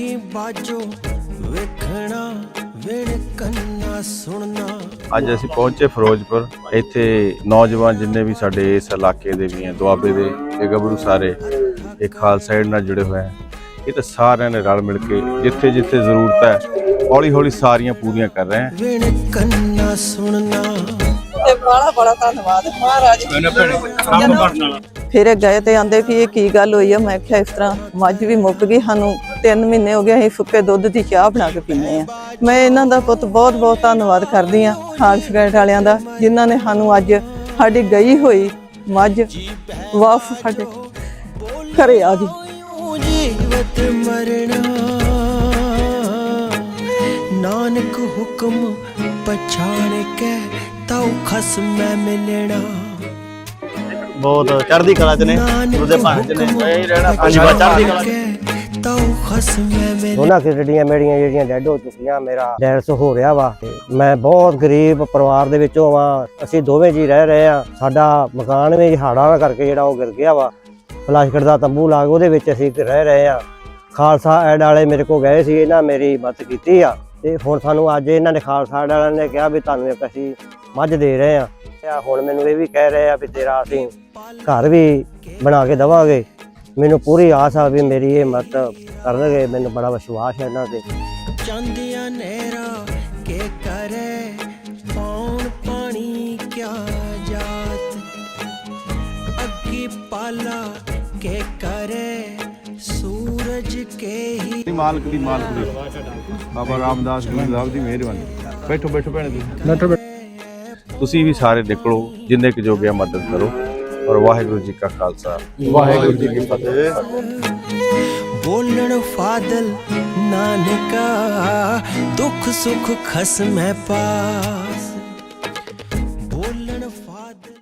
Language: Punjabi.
ਵੇਖੀ ਬਾਜੋ ਵੇਖਣਾ ਵਿਣ ਕੰਨਾ ਸੁਣਨਾ। ਅੱਜ ਅਸੀਂ ਪਹੁੰਚੇ ਫਿਰੋਜ਼ਪੁਰ। ਇੱਥੇ ਨੌਜਵਾਨ ਜਿੰਨੇ ਵੀ ਸਾਡੇ ਇਸ ਇਲਾਕੇ ਦੇ ਵੀ ਹੈ ਦੁਆਬੇ ਦੇ ਇਹ ਗੱਭਰੂ ਸਾਰੇ ਇਹ ਖਾਲਸਾ ਏਡ ਨਾਲ ਜੁੜੇ ਹੋਏ ਹੈ। ਇਹ ਤਾਂ ਸਾਰਿਆਂ ਨੇ ਰਲ ਮਿਲ ਕੇ ਜਿੱਥੇ ਜਿੱਥੇ ਜ਼ਰੂਰਤ ਹੈ ਹੌਲੀ ਹੌਲੀ ਸਾਰੀਆਂ ਪੂਰੀਆਂ ਕਰ ਰਹੇ ਹੈ। ਵਿਣ ਕੰਨਾ ਸੁਣਨਾ। ਤੇ ਬੜਾ ਬੜਾ ਧੰਨਵਾਦ। ਮਹਾਰਾਜ। ਫਿਰ ਇਹ ਗਏ ਤੇ ਆਂਦੇ ਵੀ ਇਹ ਕੀ ਗੱਲ ਹੋਈ ਆ? ਮੈਂ ਕਿਹਾ ਇਸ ਤਰ੍ਹਾਂ ਮੱਝ ਵੀ ਮੁੱਕ ਗਈ ਸਾਨੂੰ 3 ਮਹੀਨੇ ਹੋ ਗਏ ਅਸੀਂ ਸੁੱਕੇ ਦੁੱਧ ਦੀ ਚਾਹ ਬਣਾ ਕੇ ਪੀਂਦੇ ਆ। ਮੈਂ ਇਹਨਾਂ ਦਾ ਪੁੱਤ ਬਹੁਤ ਬਹੁਤ ਧੰਨਵਾਦ ਕਰਦੀ ਆ ਖਾਲਸ ਗੈਟ ਵਾਲਿਆਂ ਦਾ ਜਿਨ੍ਹਾਂ ਨੇ ਸਾਨੂੰ ਅੱਜ ਸਾਡੀ ਗਈ ਹੋਈ ਮੱਝ ਵਾਪਸ ਸਾਡੇ ਘਰੇ ਆ ਗਈ। ਜੀਵਤ ਮਰਣਾ ਨਾਨਕ ਹੁਕਮ ਪਛਾਣ ਕੇ ਤਉ ਖਸਮੈ ਮਿਲਣਾ। ਬਹੁਤ ਚੜ੍ਹਦੀ ਕਲਾ ਚ ਨੇ ਉਹਦੇ ਭਾਣ ਚ ਨੇ। ਇਹ ਰਹਿਣਾ ਹਾਂਜੀ ਬਾ ਚੜ੍ਹਦੀ ਕਲਾ ਚ ਤਉ ਖਸਮੈ ਮਿਲਣਾ। ਦੋਨਾਂ ਕਿਡਨੀਆਂ ਮੇਰੀਆਂ ਜਿਹੜੀਆਂ ਡੈਡ ਹੋ ਚੁੱਕੀਆਂ ਮੇਰਾ ਡੈਲਸ ਹੋ ਰਿਹਾ ਵਾ। ਤੇ ਮੈਂ ਬਹੁਤ ਗਰੀਬ ਪਰਿਵਾਰ ਦੇ ਵਿੱਚੋਂ ਵਾਂ। ਅਸੀਂ ਦੋਵੇਂ ਜੀ ਰਹਿ ਰਹੇ ਆ ਸਾਡਾ ਮਕਾਨ ਵੀ ਹਾੜਾਂ ਕਰਕੇ ਜਿਹੜਾ ਉਹ ਗਿਰ ਗਿਆ ਵਾ। ਪਲਾਸਟਿਕ ਦਾ ਤੰਬੂ ਲਾ ਕੇ ਉਹਦੇ ਵਿੱਚ ਅਸੀਂ ਰਹਿ ਰਹੇ ਆ ਖਾਲਸਾ ਐਡ ਵਾਲੇ ਮੇਰੇ ਕੋਲ ਗਏ ਸੀ ਇਹਨਾਂ ਮੇਰੀ ਮਦਦ ਕੀਤੀ ਆ। ਤੇ ਹੁਣ ਸਾਨੂੰ ਅੱਜ ਇਹਨਾਂ ਨੇ ਖਾਲਸਾ ਐਡ ਵਾਲਿਆਂ ਨੇ ਕਿਹਾ ਵੀ ਤੁਹਾਨੂੰ ਇੱਕ ਅਸੀਂ ਮੱਝ ਦੇ ਰਹੇ ਆ। ਤੇ ਹੁਣ ਮੈਨੂੰ ਇਹ ਵੀ ਕਹਿ ਰਹੇ ਆ ਵੀ ਤੇਰਾ ਅਸੀਂ ਘਰ ਵੀ ਬਣਾ ਕੇ ਦਵਾਂਗੇ। ਮੈਨੂੰ ਪੂਰੀ ਆਸ ਆ ਵੀ ਮੇਰੀ ਇਹ ਮਦਦ ਕਰਨਗੇ। ਮੈਨੂੰ ਬੜਾ ਵਿਸ਼ਵਾਸ ਹੈ ਇਹਨਾਂ ਤੇ। ਚਾਂਦੀਆਂ ਨਹਿਰਾ ਕੇ ਕਰੇ ਪੌਣ ਪਾਣੀ ਕਿਆ ਜਾਤ? ਅੱਗੀ ਪਾਲਾ ਕੇ ਕਰੇ ਸੂਰਜ ਕੇ ਹੀ ਮਾਲਕ ਦੀ ਮਾਲਕ ਦੀ। ਬਾਬਾ ਰਾਮਦਾਸ ਗੁਰੂ ਸਾਹਿਬ ਦੀ ਮਿਹਰਬਾਨੀ। ਬੈਠੋ ਬੈਠੋ ਭੈਣੇ ਤੁਸੀਂ। ਤੁਸੀਂ ਵੀ ਸਾਰੇ ਨਿਕਲੋ ਜਿੰਨੇ ਕੁ ਜੋਗਿਆ ਮਦਦ ਕਰੋ। ਔਰ ਵਾਹਿਗੁਰੂ ਜੀ ਕਾ ਖਾਲਸਾ। ਵਾਹਿਗੁਰੂ ਜੀ ਕੀ ਫਤਿਹ। ਬੋਲਣ ਫਾਦਲ ਨਾਨਕਾ ਦੁੱਖ ਸੁਖ ਖਸਮੈ ਪਾਸ। ਬੋਲਣ ਫਾਦਲ